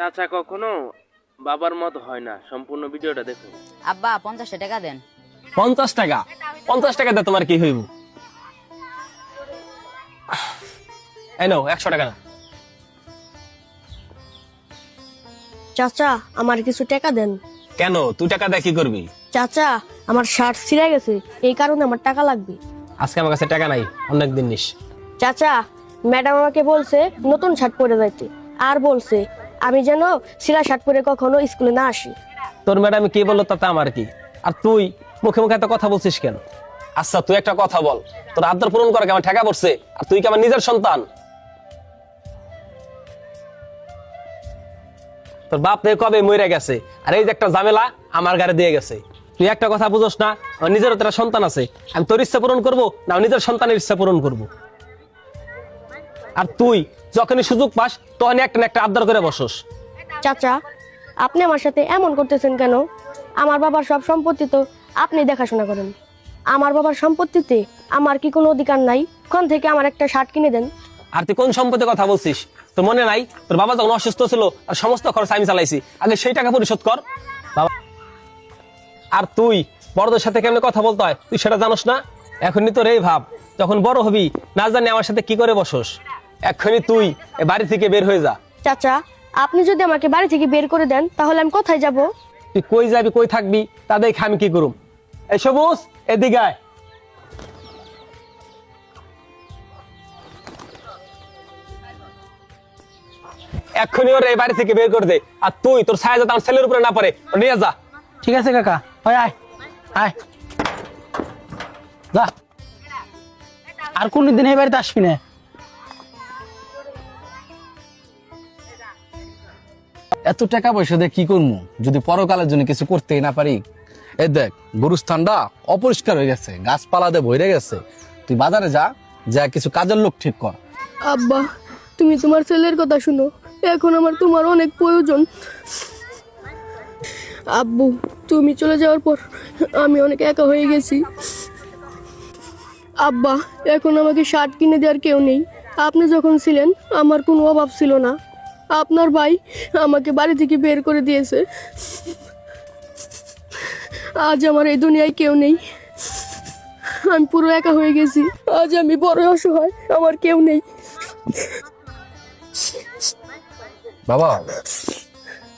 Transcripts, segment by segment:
চাচা কখনো বাবার মত হয় না? সম্পূর্ণ ভিডিওটা দেখুন। আব্বা পঞ্চাশটা টাকা দেন। পঞ্চাশ টাকা? পঞ্চাশ টাকা দিয়ে তোমার কি হইব? এই নাও একশো টাকা নাও। চাচা আমার কিছু টাকা দেন। কেন? তুই টাকা দিয়ে কি করবি? চাচা আমার শার্ট ছিঁড়ে গেছে এই কারণে আমার টাকা লাগবে। আজকে আমার কাছে টাকা নাই অনেক দিন নিস। চাচা ম্যাডাম আমাকে বলছে নতুন শার্ট পরে যাইতে। আর বলছে আমি যেন সিরা শার্ট পরে কখনো স্কুলে না আসি। তোর ম্যাডাম কি বলল তাতে আমার কি? আর তুই মুখে মুখে এত কথা বলছিস কেন? আচ্ছা তুই একটা কথা বল। তোর আদর পূরণ করে আমার ঠেকা পড়ছে? আর তুই কি আমার নিজের সন্তান? তোর বাপ থেকে কবে মরে গেছে? আর এই যে একটা ঝামেলা আমার গাড়ি দিয়ে গেছে। তুই একটা কথা বুঝোস না, আমার নিজেরও তোরা সন্তান আছে। আমি তোর ইচ্ছা পূরণ করব না নিজের সন্তানের ইচ্ছা পূরণ করব? আর তুই যখনই সুযোগ পাস তখনই একটা না একটা আবদার করে বসস। চাচা আপনি আমার সাথে এমন করতেছেন কেন? আমার বাবার সব সম্পত্তি তো আপনি দেখাশোনা করেন। আমার বাবার সম্পত্তিতে আমার কি কোনো অধিকার নাই? কোন থেকে আমার একটা শার্ট কিনে দেন? আর তুই কোন সম্পত্তির কথা বলছিস? তোর মনে নাই? তোর বাবা যখন অসুস্থ ছিল আর সমস্ত খরচ আমি চালাইছি। আগে সেই টাকা পরিশোধ কর। বাবা আর তুই বড়দের সাথে কেমন কথা বলতে হয়? তুই সেটা জানোস না? এখনই তোর এই ভাব। যখন বড় হবি না জানি আমার সাথে কি করে বসস? এখনই তুই এ বাড়ি থেকে বের হয়ে যা। চাচা আপনি যদি আমাকে বাড়ি থেকে বের করে দেন তাহলে আমি কোথায় যাব? তুই কই যাবি কই থাকবি তা দেখে আমি কি করুম। এই সবুজ এদিকে আয়। এক্ষুনি ওর এই বাড়ি থেকে বের করে দে আর তুই তোর ছায়া যাতে আমার ছেলের উপরে না পারে ও নিয়ে যা। ঠিক আছে কাকা হয় আয়। আয়। যা। আর কোনদিন এই বাড়িতে আসবি না? এত টাকা পয়সা দিয়ে কি করব যদি পরকালের জন্য কিছু করতেই না পারি? এ দেখ, গরুস্থানটা অপরিষ্কার হয়ে গেছে গাছপালা দিয়ে ভরে গেছে। তুই বাজারে যা যা কিছু কাজের লোক ঠিক কর। আব্বা, তুমি তোমার ছেলের কথা শুনো। এখন আমার তোমার অনেক প্রয়োজন। আব্বু, তুমি চলে যাওয়ার পর আমি অনেক একা হয়ে গেছি। আব্বা, এখন আমাকে শার্ট কিনে দেওয়ার কেউ নেই। আপনি যখন ছিলেন, আমার কোনো অভাব ছিল না। আপনার ভাই আমাকে বাড়ি থেকে বের করে দিয়েছে। আজ আমার এই দুনিয়ায় কেউ নেই। আমি পুরো একা হয়ে গেছি। আজ আমি বড় অসহায়, আমার কেউ নেই। বাবা,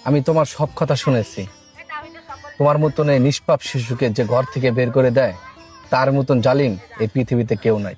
আমি তোমার সব কথা শুনেছি। তোমার মতন এই নিষ্পাপ শিশুকে যে ঘর থেকে বের করে দেয়, তার মতন জালিম এই পৃথিবীতে কেউ নাই।